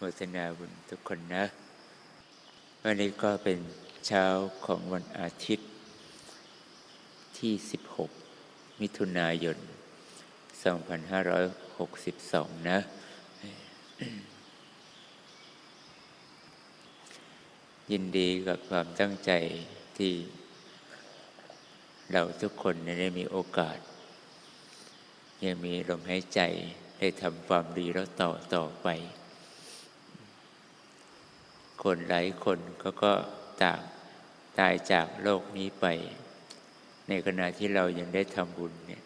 โมทนาบุญทุกคนนะ วันนี้ก็เป็นเช้าของวันอาทิตย์ ที่ 16 มิถุนายน 2562 นะ ยินดีกับความตั้งใจที่เราทุกคนได้มีโอกาส ยังมีลมหายใจได้ทำความดีแล้วต่อต่อไป คนหลายคนเขาก็ต่างตายจากโลกนี้ไป ในขณะที่เรายังได้ทำบุญเนี่ย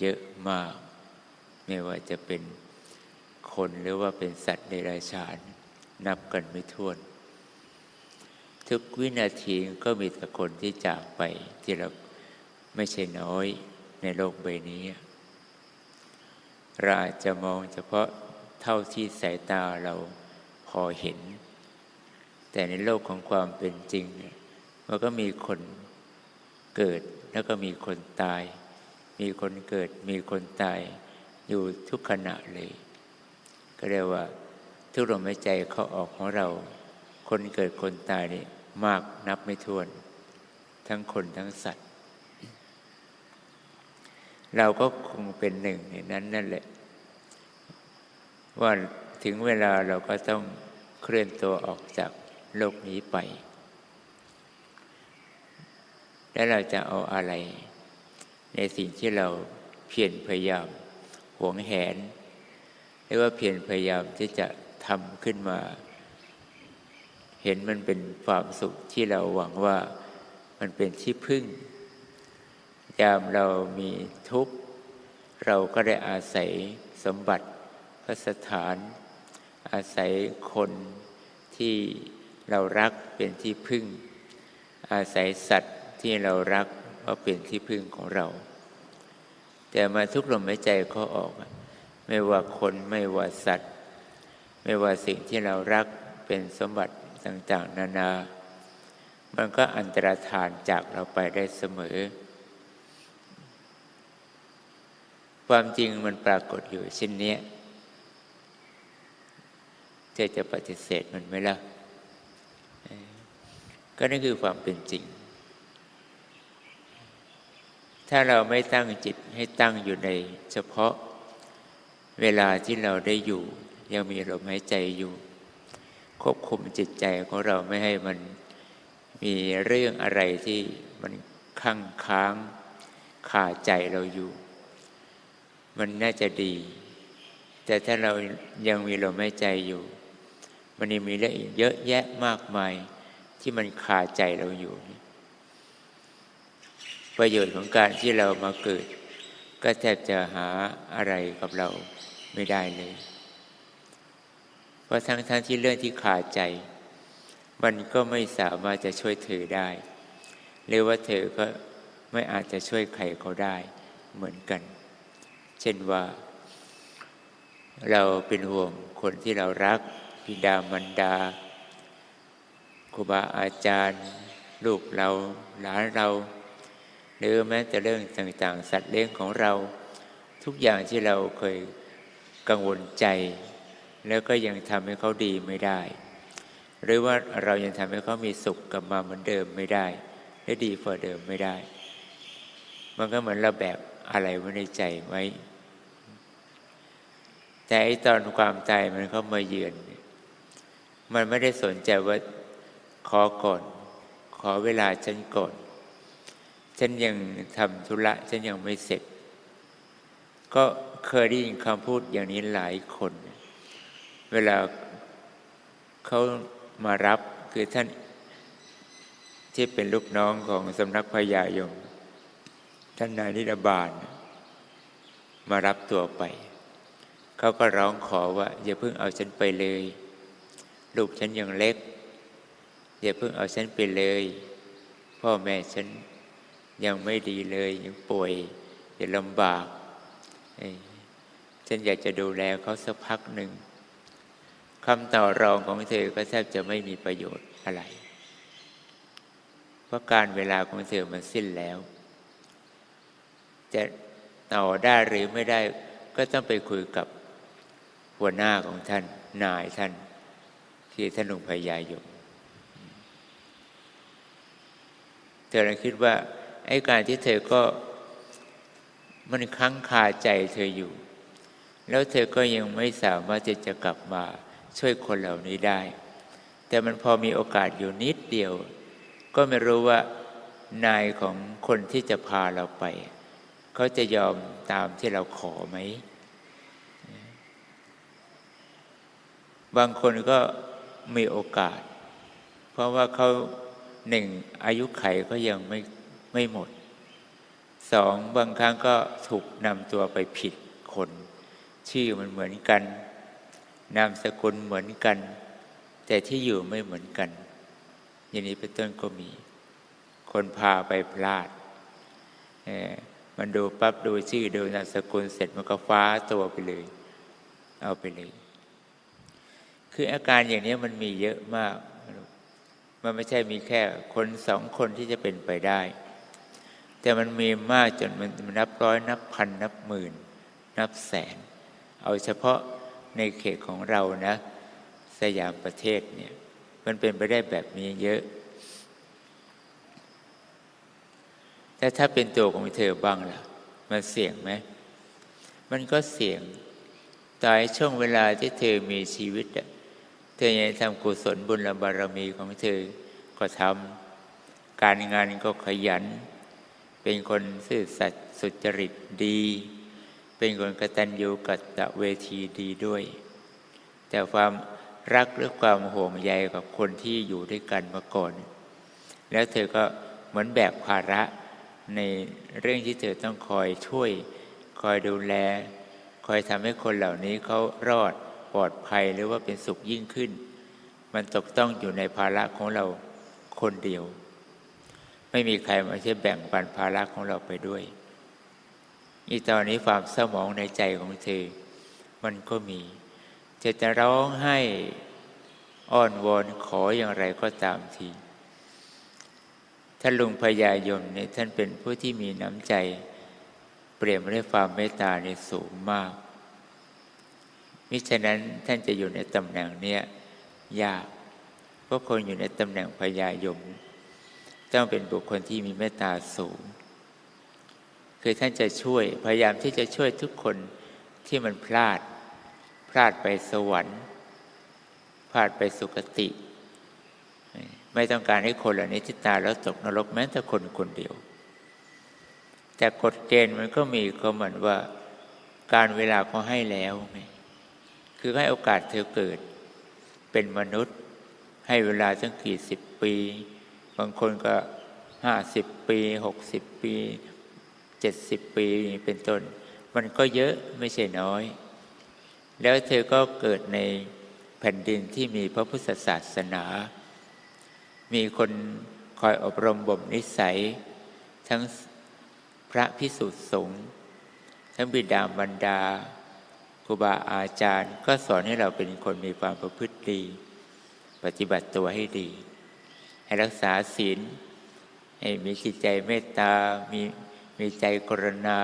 เยอะมาก ไม่ว่าจะเป็นคนหรือว่าเป็นสัตว์ในราชานนับกันไม่ถ้วน ทุกวินาทีก็มีแต่คนที่จากไปที่เราไม่ใช่น้อยในโลกใบนี้ เราอาจจะมองเฉพาะเท่าที่สายตาเราพอเห็น แต่ในโลกของความเป็นจริงเนี่ยมันก็มีคนเกิดแล้วก็มีคนตาย มีคนเกิดมีคนตายอยู่ทุกขณะเลย ก็เรียกว่า ทุกลมหายใจเข้าออกของเรา คนเกิดคนตายนี่มากนับไม่ถ้วน ทั้งคนทั้งสัตว์ เราก็คงเป็นหนึ่งในนั้นนั่นแหละ ว่าถึงเวลาเราก็ต้องเคลื่อนตัวออกจาก โลกนี้ไป แล้วเราจะเอาอะไร ในสิ่งที่เราเพียรพยายามหวงแหนหรือว่าเพียรพยายามที่จะทำขึ้นมา เห็นมันเป็นความสุขที่เราหวังว่ามันเป็นที่พึ่ง ยามเรามีทุกข์ เราก็ได้อาศัยสมบัติพระสถาน อาศัยคนที่ เรารักเป็นที่พึ่ง อาศัยสัตว์ที่เรารักว่าเป็นที่พึ่งของเรา แต่มาทุกลมหายใจเขาออก ไม่ว่าคนไม่ว่าสัตว์ ไม่ว่าสิ่งที่เรารักเป็นสมบัติต่างๆ นานา มันก็อันตรธานจากเราไปได้เสมอ ความจริงมันปรากฏอยู่เช่นนี้จะจะปฏิเสธมันไหมล่ะ ก็นั่นคือความเป็นจริง ถ้าเราไม่ตั้งจิตให้ตั้งอยู่ในเฉพาะเวลาที่เราได้อยู่ ยังมีลมหายใจอยู่ ควบคุมจิตใจของเราไม่ให้มันมีเรื่องอะไรที่มันข้างค้างขาใจเราอยู่ มันน่าจะดี แต่ถ้าเรายังมีลมหายใจอยู่ มันยังมีเรื่องอีกเยอะแยะมากมายที่มันคาใจเราอยู่ ประโยชน์ของการที่เรามาเกิด ก็แทบจะหาอะไรกับเราไม่ได้เลย เพราะทั้งทั้งที่เรื่องที่ขาใจ มันก็ไม่สามารถจะช่วยเธอได้ หรือว่าเธอก็ไม่อาจจะช่วยใครเขาได้เหมือนกัน เช่นว่า เราเป็นห่วงคนที่เรารัก บิดามารดาครูบาอาจารย์ลูกเราหลานเรา หรือแม้แต่เรื่องต่างๆ สัตว์เลี้ยงของเรา ทุกอย่างที่เราเคยกังวลใจ แล้วก็ยังทำให้เขาดีไม่ได้ หรือว่าเรายังทำให้เขามีสุขกลับมาเหมือนเดิมไม่ได้ และดีกว่าเดิมไม่ได้ มันก็เหมือนเราแบบอะไรไว้ในใจไว้ แต่ไอตอนความตายมันเข้ามาเยือน มันไม่ได้สนใจว่าขอก่อน ขอเวลาฉันก่อนฉันยังทำธุระฉันยังไม่เสร็จ ก็เคยได้ยินคำพูดอย่างนี้หลายคน เวลาเขามารับคือท่านที่เป็นลูกน้องของสำนักพญายม ท่านนายนิรบาล มารับตัวไป เขาก็ร้องขอว่า อย่าเพิ่งเอาฉันไปเลย ลูกฉันยังเล็ก อย่าเพิ่งเอาฉันไปเลย พ่อแม่ฉันยังไม่ดีเลย ยังป่วยอย่าลำบากฉันอยากจะดูแลเขาสักพักหนึ่งคำต่อรองของเธอก็แทบจะไม่มีประโยชน์อะไร เพราะการเวลาของเธอมันสิ้นแล้ว จะต่อได้หรือไม่ได้ก็ต้องไปคุยกับหัวหน้าของท่านนายท่าน คือท่านลุงพยายมเธอเลยคิดว่าไอ้การที่เธอก็มันค้างคาใจเธออยู่ แล้วเธอก็ยังไม่สามารถจะจะกลับมาช่วยคนเหล่านี้ได้ แต่มันพอมีโอกาสอยู่นิดเดียว ก็ไม่รู้ว่านายของคนที่จะพาเราไป เขาจะยอมตามที่เราขอไหม บางคนก็ มีโอกาส เพราะว่าเขาหนึ่งอายุไขก็ยังไม่ไม่หมดสองบางครั้งก็ถูกนำตัวไปผิดคน ชื่อมันเหมือนกัน นามสกุลเหมือนกัน แต่ที่อยู่ไม่เหมือนกัน อย่างนี้เป็นต้นก็มี คนพาไปพลาดมันดูปั๊บดูชื่อดูนามสกุลเสร็จมันก็ฟ้าตัวไปเลย เอาไปเลย คืออาการอย่างนี้มันมีเยอะมาก มันไม่ใช่มีแค่คนสองคนที่จะเป็นไปได้ แต่มันมีมากจนมันนับร้อยนับพันนับหมื่น นับแสน เอาเฉพาะในเขตของเรานะ สยามประเทศเนี่ย มันเป็นไปได้แบบนี้เยอะแต่ถ้าเป็นตัวของเธอบ้างล่ะ มันเสี่ยงไหม มันก็เสี่ยงตายช่วงเวลาที่เธอมีชีวิตอะ เธอยังทำกุศลบุญบารมีของเธอก็ทำการงานก็ขยัน เป็นคนซื่อสัตย์สุจริตดี เป็นคนกตัญญูกตเวทีดีด้วย แต่ความรักหรือความห่วงใยกับคนที่อยู่ด้วยกันมาก่อน แล้วเธอก็เหมือนแบกภาระในเรื่องที่เธอต้องคอยช่วย คอยดูแล คอยทำให้คนเหล่านี้เขารอด ปลอดภัยหรือว่าเป็นสุขยิ่งขึ้น มันตกต้องอยู่ในภาระของเราคนเดียว ไม่มีใครมาช่วยแบ่งปันภาระของเราไปด้วยอีตอนนี้ความเศร้าหมองในใจของเธอ มันก็มีจะจะร้องให้อ้อนวอนขออย่างไรก็ตามทีท่านลุงพญายมเนี่ยท่านเป็นผู้ที่มีน้ำใจ เปลี่ยนด้วยความเมตตาในสูงมาก มิฉะนั้นท่านจะอยู่ในตำแหน่งเนี้ยยากเพราะคนอยู่ในตำแหน่งพญายม ต้องเป็นบุคคลที่มีเมตตาสูง คือท่านจะช่วยพยายามที่จะช่วยทุกคนที่มันพลาด พลาดไปสวรรค์พลาดไปสุคติ ไม่ต้องการให้คนเหล่านี้ที่ตายแล้วตกนรกแม้แต่คนคนเดียว แต่กฎเกณฑ์มันก็มีก็เหมือนว่าการเวลาเขาให้แล้วไง คือให้โอกาสเธอเกิด เป็นมนุษย์ ให้เวลาตั้งกี่สิบปี บางคนก็ห้าสิบปีหกสิบปีเจ็ดสิบปีเป็นต้น มันก็เยอะไม่ใช่น้อย แล้วเธอก็เกิดในแผ่นดินที่มีพระพุทธศาสนา มีคนคอยอบรมบ่มนิสัย ทั้งพระพิสุทธิสงฆ์ทั้งบิดามารดา รูบาอาจารย์ก็สอนให้เราเป็นคนมีความประพฤติดี ปฏิบัติตัวให้ดี ให้รักษาศีลให้มีจิตใจเมตตา มีมีใจกรุณา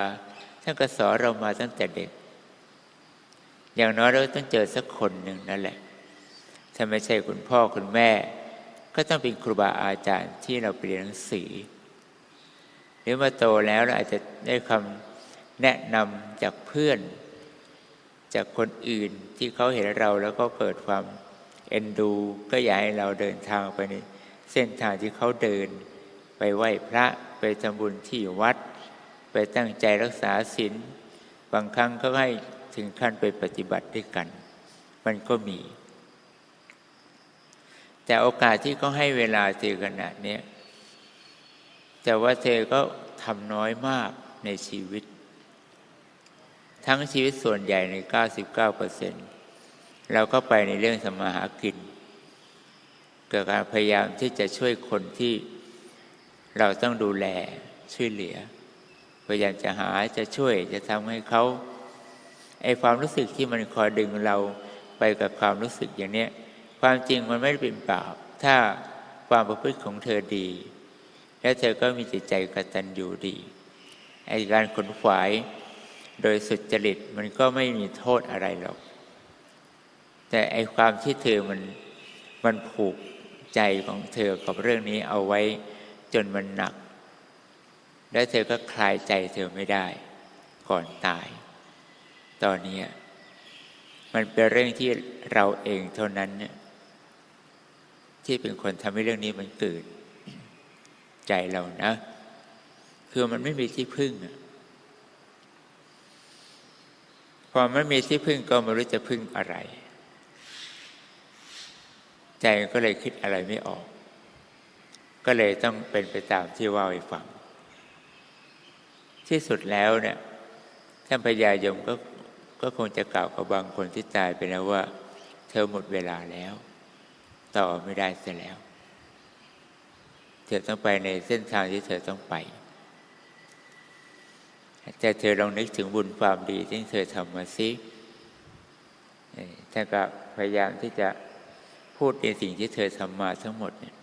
ท่านก็สอนเรามาตั้งแต่เด็ก อย่างน้อยเราต้องเจอสักคนหนึ่งนั่นแหละ ถ้าไม่ใช่คุณพ่อคุณแม่ ก็ต้องเป็นครูบาอาจารย์ที่เราเรียนหนังสือหรือมาโตแล้วเราอาจจะได้คำแนะนำจากเพื่อน จากคนอื่นที่เขาเห็นเราแล้วก็เกิดความเอ็นดู ก็อยากให้เราเดินทางไปในเส้นทางที่เขาเดิน ไปไหว้พระไปทำบุญที่วัด ไปตั้งใจรักษาศีลบางครั้งก็ให้ถึงขั้นไปปฏิบัติด้วยกัน มันก็มี แต่โอกาสที่เขาให้เวลาเธอขนาดนี้แต่ว่าเธอก็ทำน้อยมากในชีวิต ทั้งชีวิตส่วนใหญ่ใน 99%เราก็ไปในเรื่องสมาหากิน เกิดการพยายามที่จะช่วยคนที่เราต้องดูแลช่วยเหลือ พยายามจะหาจะช่วยจะทำให้เขาไอความรู้สึกที่มันคอยดึงเราไปกับความรู้สึกอย่างนี้ความจริงมันไม่ได้เป็นบาปถ้าความประพฤติของเธอดี แล้วเธอก็มีจิตใจกตัญญูดีไอการขนขวาย โดยสุจริตมันก็ไม่มีโทษอะไรหรอก แต่ไอความที่เธอมันมันผูกใจของเธอกับเรื่องนี้เอาไว้จนมันหนัก แล้วเธอก็คลายใจเธอไม่ได้ก่อนตาย ตอนนี้มันเป็นเรื่องที่เราเองเท่านั้นเนี่ยที่เป็นคนทำให้เรื่องนี้มันเกิด ใจเรานะ คือมันไม่มีที่พึ่งอะ พอไม่มีที่พึ่งก็ไม่รู้จะพึ่งอะไร ใจก็เลยคิดอะไรไม่ออก ก็เลยต้องเป็นไปตามที่ว่าให้ฟัง ที่สุดแล้วเนี่ยท่านพญายมก็ก็คงจะกล่าวกับบางคนที่ตายไปแล้วว่า เธอหมดเวลาแล้ว ต่อไม่ได้เสียแล้ว เธอต้องไปในเส้นทางที่เธอต้องไป แต่เธอลองนึกถึงบุญความดีที่เธอทำมาสิท่านก็พยายามที่จะพูดในสิ่งที่เธอทำมาทั้งหมดเนี่ย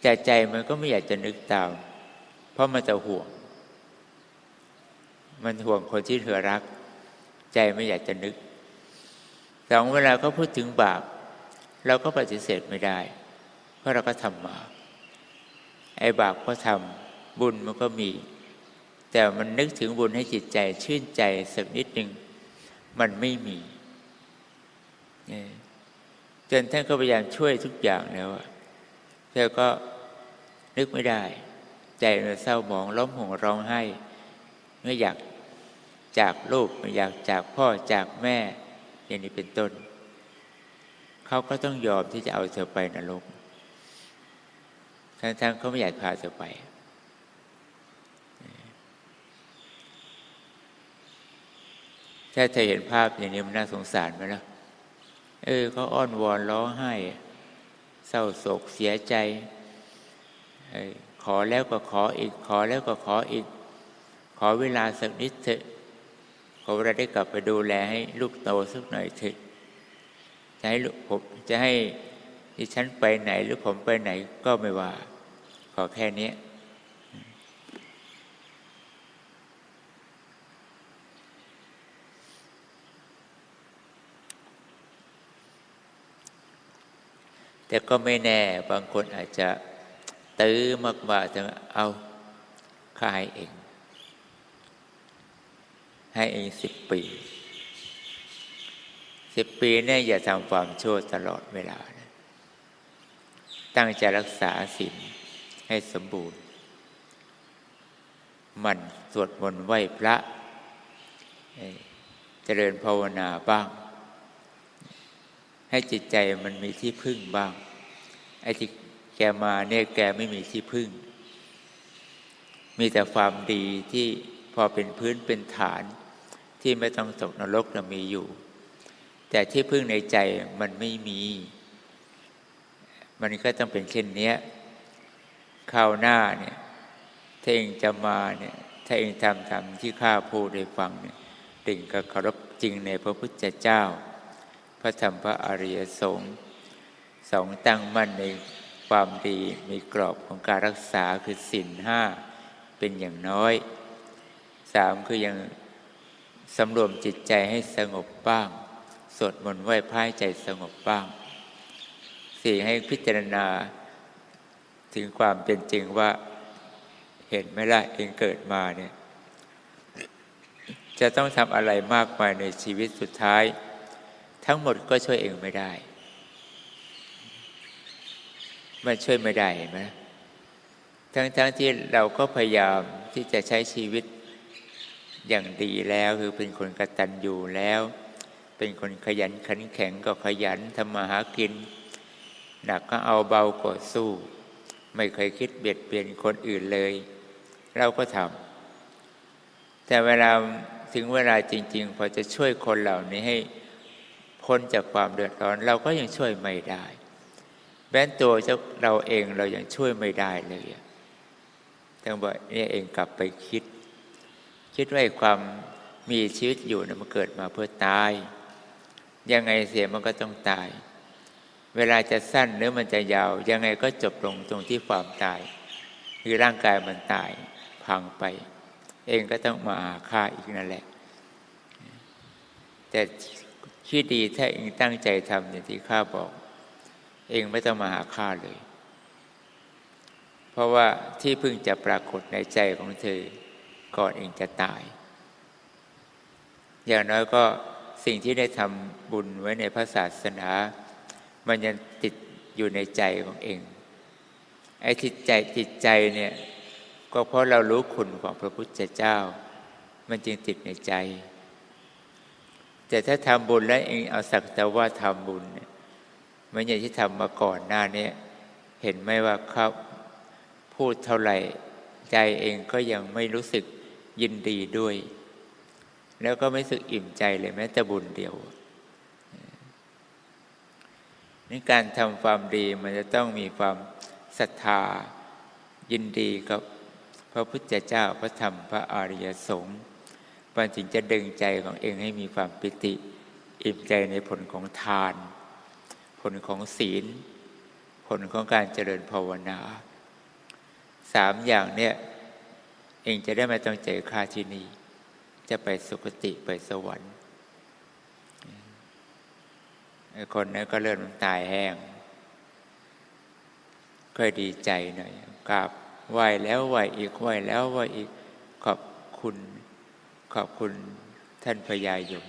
แต่ใจมันก็ไม่อยากจะนึกตาม เพราะมันจะห่วง มันห่วงคนที่เธอรัก ใจไม่อยากจะนึกสองเวลาก็พูดถึงบาป เราก็ปฏิเสธไม่ได้ เพราะเราก็ทำมา ไอ้บาปก็ทำบุญมันก็มี แต่มันนึกถึงบุญให้จิตใจชื่นใจสักนิดหนึ่งมันไม่มีจนท่านก็พยายามช่วยทุกอย่างแล้วเธอก็นึกไม่ได้ ใจมันเศร้าหมองล้มห่วงร้องไห้ไม่อยากจากลูกไม่อยากจากพ่อจากแม่ อย่างนี้เป็นต้น เขาก็ต้องยอมที่จะเอาเธอไปนรกทั้งๆเขาไม่อยากพาเธอไป ถ้าเธอเห็นภาพอย่างนี้มันน่าสงสารไหมล่ะเออเขาอ้อนวอนร้องไห้ เศร้าโศกเสียใจอขอแล้วก็ขออีก ขอแล้วก็ขออีก ขอเวลาสักนิดเถอะขอเวลาได้กลับไปดูแลให้ลูกโตสักหน่อยเถอะจะให้ลูกผมจะให้ที่ฉันไปไหนหรือผมไปไหนก็ไม่ว่า ขอแค่นี้ แต่ก็ไม่แน่บางคนอาจจะตื้อมากว่าจะเอาค่าให้เอง ให้เองสิบปีสิบปีเนี่ยอย่าทำความชั่วตลอดเวลานะตั้งใจรักษาศีลให้สมบูรณ์ มันสวดมนต์ไหว้พระ เจริญภาวนาบ้าง ให้จิตใจมันมีที่พึ่งบ้าง ไอ้ที่แกมาเนี่ยแกไม่มีที่พึ่ง มีแต่ความดีที่พอเป็นพื้นเป็นฐานที่ไม่ต้องตกนรกเรามีอยู่ แต่ที่พึ่งในใจมันไม่มี มันก็ต้องเป็นเช่นนี้ข้าวหน้าเนี่ยถ้าเองจะมาเนี่ยถ้าเองทำทำที่ข้าพูดได้ฟังเนี่ยติ่งก็เคารพจริงในพระพุทธเจ้า พระธรรมพระอริยสงฆ์สองตั้งมั่นในความดีมีกรอบของการรักษาคือศีลห้าเป็นอย่างน้อยสามคือยังสำรวมจิตใจให้สงบบ้าง สวดมนต์ไหว้พระใจสงบบ้างสี่ให้พิจารณาถึงความเป็นจริงว่าเห็นไหมล่ะเองเกิดมาเนี่ยจะต้องทำอะไรมากมายในชีวิตสุดท้าย ทั้งหมดก็ช่วยเองไม่ได้ มันช่วยไม่ได้เห็นไหมทั้งๆทที่เราก็พยายามที่จะใช้ชีวิตอย่างดีแล้ว คือเป็นคนกระตัญญูแล้ว เป็นคนขยันขันแข็งก็ขยันทำมาหากิน หนักก็เอาเบากว่าสู้ ไม่เคยคิดเบียดเบียนคนอื่นเลย เราก็ทำแต่เวลาถึงเวลาจริง ๆ พอจะช่วยคนเหล่านี้ให้ พ้นจากความเดือดร้อนเราก็ยังช่วยไม่ได้แม้ตัวเจ้าเราเองเรายังช่วยไม่ได้เลยต้องบอกนี่เองกลับไปคิด คิดว่าความมีชีวิตอยู่นะมันเกิดมาเพื่อตาย ยังไงเสียมันก็ต้องตาย เวลาจะสั้นหรือมันจะยาว ยังไงก็จบลงตรงที่ความตาย คือร่างกายมันตายพังไป เองก็ต้องมาฆ่าอีกนั่นแหละ แต่ ที่ดีถ้าเองตั้งใจทำอย่างที่ข้าบอก เองไม่ต้องมาหาข้าเลย เพราะว่าที่เพิ่งจะปรากฏในใจของเธอ ก่อนเองจะตาย อย่างน้อยก็สิ่งที่ได้ทำบุญไว้ในพระศาสนา มันยังติดอยู่ในใจของเอง ไอ้จิตใจจิตใจเนี่ย ก็เพราะเรารู้คุณของพระพุทธเจ้า มันจึงติดในใจ แต่ถ้าทำบุญแล้วเองเอาสักแต่ว่าทำบุญเนี่ยมันอย่างที่ทำมาก่อนหน้านี้เห็นไหมว่าเขาพูดเท่าไหร่ใจเองก็ยังไม่รู้สึกยินดีด้วย แล้วก็ไม่รู้สึกอิ่มใจเลยแม้แต่บุญเดียวนี่การทำความดีมันจะต้องมีความศรัทธายินดีกับพระพุทธเจ้าพระธรรมพระอริยสงฆ์ มันจึงจะดึงใจของเองให้มีความปิติ อิ่มใจในผลของทาน ผลของศีล ผลของการเจริญภาวนาสามอย่างเนี่ยเองจะได้ไม่ต้องเจอคาที่นี่จะไปสุคติไปสวรรค์คนนั้นก็เริ่มตายแห้งก็ดีใจหน่อยกราบไหวแล้วไหวอีกไหวแล้วไหวอีกขอบคุณ ขอบคุณท่านพญายม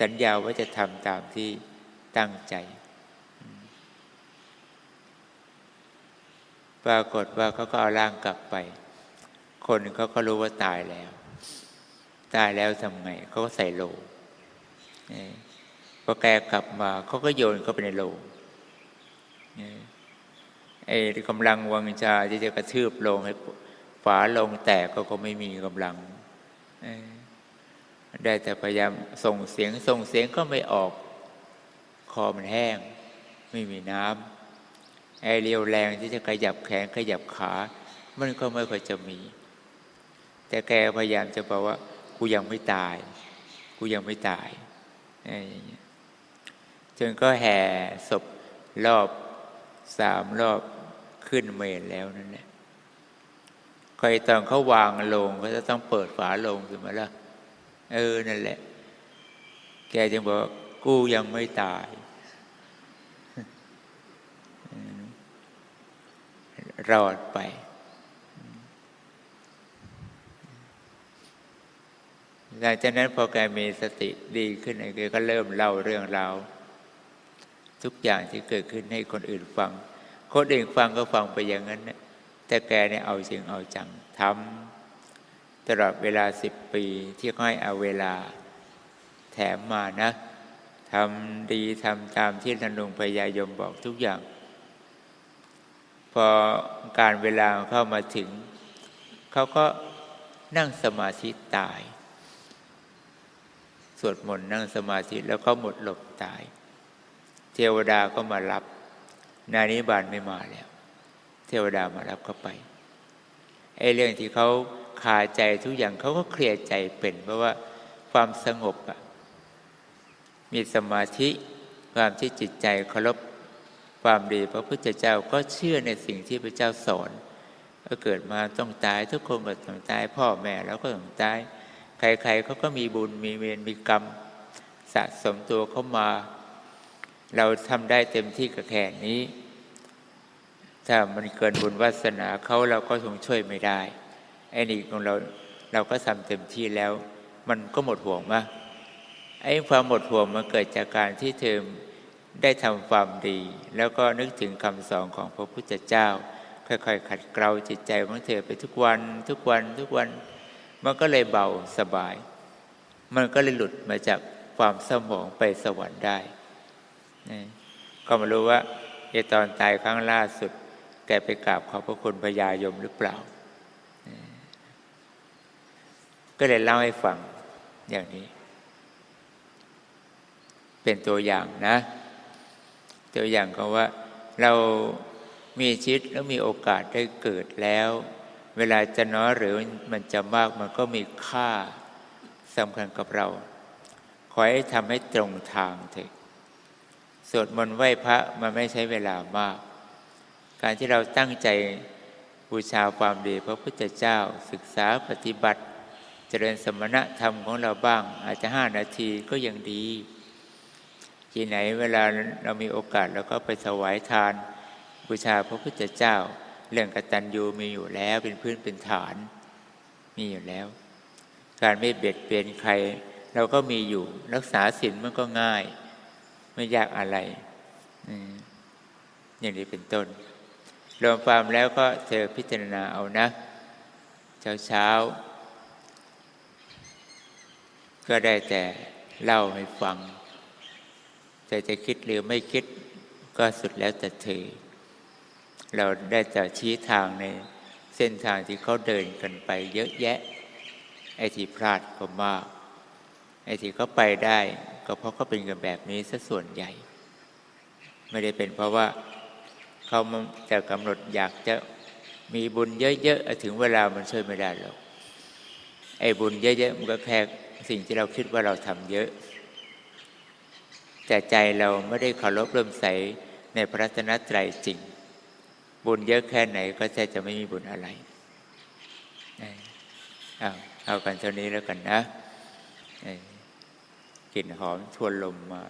สัญญาว่าจะทำตามที่ตั้งใจ ปรากฏว่าเขาก็เอาร่างกลับไป คนเขาก็รู้ว่าตายแล้ว ตายแล้วทำไงเขาก็ใส่โลงพอแกกลับมาเขาก็โยนเข้าไปในโลงไอ้กำลังวังชาที่จะกระทืบลงให้ฝาลงแตกก็ก็ไม่มีกำลัง ได้แต่พยายามส่งเสียงส่งเสียงก็ไม่ออก คอมันแห้ง ไม่มีน้ำไอเรียวแรงที่จะขยับแขนขยับขา มันก็ไม่ค่อยจะมี แต่แกพยายามจะบอกว่า กูยังไม่ตาย กูยังไม่ตายจนก็แห่ศพรอบสามรอบขึ้นเมนแล้วนั่นแหละ คอยตอนเขาวางลงก็จะต้องเปิดฝาลงขึ้นมาแล้วเออนั่นแหละ แกจึงบอกกูยังไม่ตาย รอดไป หลังจากนั้นพอแกมีสติดีขึ้นแกก็เริ่มเล่าเรื่องราวทุกอย่างที่เกิดขึ้นให้คนอื่นฟัง คนอื่นฟังก็ฟังไปอย่างนั้นนะ แต่แกเนี่ยเอาจริงเอาจังทำตลอดเวลาสิบปีที่ค่อยเอาเวลาแถมมานะทำดีทำตามที่ท่านหลุงพยายมบอกทุกอย่าง พอการเวลาเข้ามาถึง เขาก็นั่งสมาธิตาย สวดมนต์นั่งสมาธิแล้วก็หมดลมตาย เทวดาก็มารับ นานิบาลไม่มาแล้ว ทวดามารับเข้าไปไอ้เรื่องที่เขาคาใจทุกอย่างเขาก็เคลียร์ใจเป็น เพราะว่าความสงบอะมีสมาธิความที่จิตใจเคารพความดีพระพุทธเจ้าก็เชื่อในสิ่งที่พระเจ้าสอนก็เกิดมาต้องตายทุกคนก็ต้องตาย พ่อแม่แล้วก็ต้องตาย ใครๆเขาก็มีบุญมีเวรมีกรรม สะสมตัวเข้ามา เราทำได้เต็มที่กับแค่นี้ ถ้ามันเกินบุญวาสนาเขาเราก็คงช่วยไม่ได้ไอ้นี่ของเราเราก็ทำเต็มที่แล้ว มันก็หมดห่วงมากไอ้ความหมดห่วงมันเกิดจากการที่เธอได้ทำความดี แล้วก็นึกถึงคำสอนของพระพุทธเจ้า ค่อยๆ ขัดเกลาจิตใจของเธอไปทุกวัน ทุกวันทุกวัน มันก็เลยเบาสบาย มันก็เลยหลุดมาจากความสมองไปสวรรค์ได้ ก็มารู้ว่าไอตอนตายครั้งล่าสุด แกไปกราบขอบพระคุณพญายมหรือเปล่า ก็เลยเล่าให้ฟังอย่างนี้ เป็นตัวอย่างนะ ตัวอย่างก็ว่าเรามีชีวิตแล้วมีโอกาสได้เกิดแล้ว เวลาจะน้อยหรือมันจะมากมันก็มีค่าสำคัญกับเรา ขอให้ทำให้ตรงทางเถอะสวดมนต์ไหว้พระมันไม่ใช้เวลามาก การที่เราตั้งใจบูชาความดีพระพุทธเจ้า ศึกษาปฏิบัติ เจริญสมณธรรมของเราบ้าง อาจจะห้านาทีก็ยังดี ที่ไหนเวลาเรามีโอกาสเราก็ไปถวายทาน บูชาพระพุทธเจ้า เรื่องกตัญญูมีอยู่แล้วเป็นพื้นเป็นฐาน มีอยู่แล้ว การไม่เบียดเบียนใคร เราก็มีอยู่รักษาศีลมันก็ง่าย ไม่ยากอะไรอืมอย่างนี้เป็นต้น รวมความแล้วก็เธอพิจารณาเอานะ เช้าเช้าๆก็ได้แต่เล่าให้ฟัง แต่จะคิดหรือไม่คิดก็สุดแล้วแต่เธอ เราได้แต่ชี้ทางในเส้นทางที่เขาเดินกันไปเยอะแยะ ไอ้ที่พลาดก็มาก ไอ้ที่เขาไปได้ ก็เพราะเขาเป็นกันแบบนี้ซะส่วนใหญ่ ไม่ได้เป็นเพราะว่า เขาจะกำหนดอยากจะมีบุญเยอะๆถึงเวลามันช่วยไม่ได้หรอกไอ้บุญเยอะๆมันก็แค่สิ่งที่เราคิดว่าเราทำเยอะ แต่ใจเราไม่ได้เคารพเริ่มใสในพระรัตนตรัยจริง บุญเยอะแค่ไหนก็จะจะไม่มีบุญอะไรเอาเอากันเท่านี้แล้วกันนะกลิ่นหอมทวนลมมา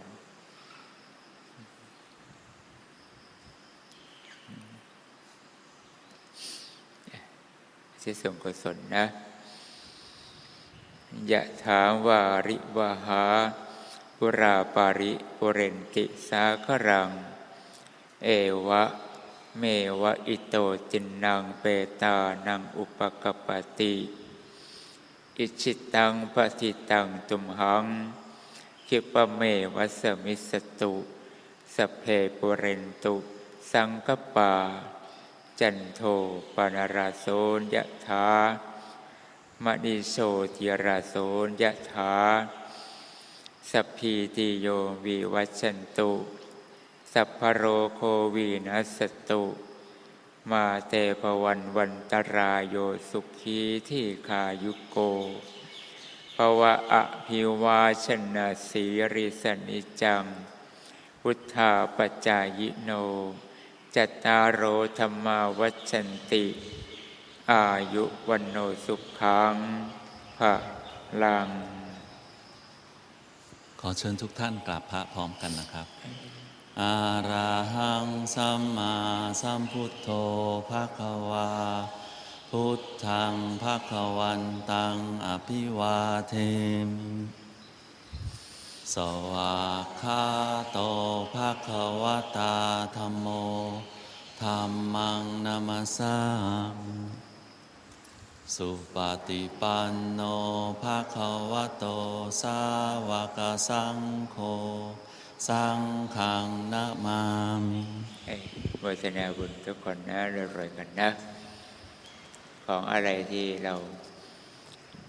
เสียส่งกุศลนะยะถาวาริวาหาปุราปาริปุเรนติสาครัง เอวะ เมวะอิโตจินนางเปตานังอุปกปปติ อิชิตังปฏิตังตุมหังคิปะเมวัสมิสตุสเพปุเรนตุ สังกปา จันโทปนราโสนยะถามณิโชติราโสนยะถาสัพพีติโยวิวัชชันตุ สัพพโรโควีนัสตุ มาเตปวันวันตรายโยสุขีที่ขายุโกภวะอภิวาชนะสีริสนิจัง พุทธาปจายโน จตารโรธรรมาวัชันติ อายุวันโนสุขังพระลัง ขอเชิญทุกท่านกราบพระพร้อมกันนะครับอาราหังสัมมาสัมพุทโธภะคะวา พุทธังภะคะวันตังอภิวาเทมิ สวากขาโตภะคะวะตาธรรมโมธรรมังนามาสามสุปฏิปันโนภะคะวะโตสาวกสังโฆสังฆังนามามิให้โมทนาบุญทุกคนนะรวยๆกันนะ ของอะไรที่เรา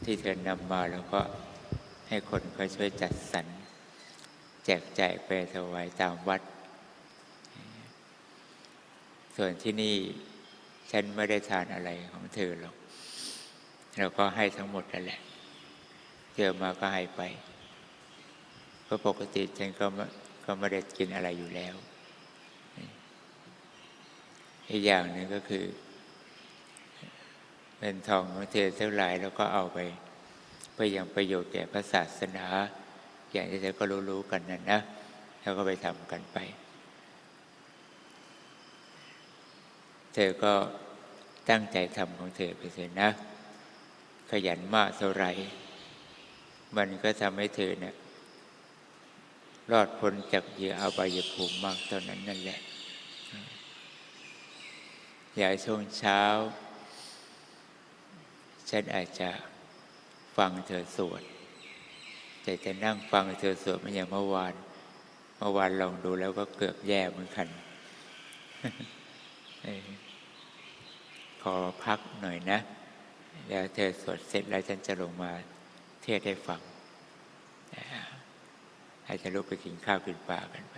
ที่เธอนำมาแล้วก็ให้คนก็ช่วยจัดสรร แจกจ่ายไปถวายตามวัด ส่วนที่นี่ฉันไม่ได้ทานอะไรของเธอหรอกเราก็ให้ทั้งหมดนั่นแหละเจอมาก็ให้ไปเพราะปกติฉันก็ม่ก็ไม่ได้กินอะไรอยู่แล้วอีกอย่างหนึ่งก็คือเงินทองของเธอเท่าไหร่แล้วก็เอาไปเพื่อยังประโยชน์แก่พระศาสนา อย่างที่เธอก็รู้ๆกันนั่นนะแล้วก็ไปทำกันไป เธอก็ตั้งใจทำของเธอไปเถอะนะ ขยันมากเท่าไร มันก็ทำให้เธอเนี่ยรอดพ้นจากเหยื่ออบายภูมิมากเท่านั้นนั่นแหละอย่าช่วงเช้า ฉันอาจจะฟังเธอสวด แต่จะนั่งฟังเธอสวดมันอย่างเมื่อวาน เมื่อวานลองดูแล้วก็เกือบแย่เหมือนกันขอพักหน่อยนะ แล้วเธอสวดเสร็จแล้วฉันจะลงมาเทศให้ฟังอาจจะลุกไปกินข้าวกินปลากันไป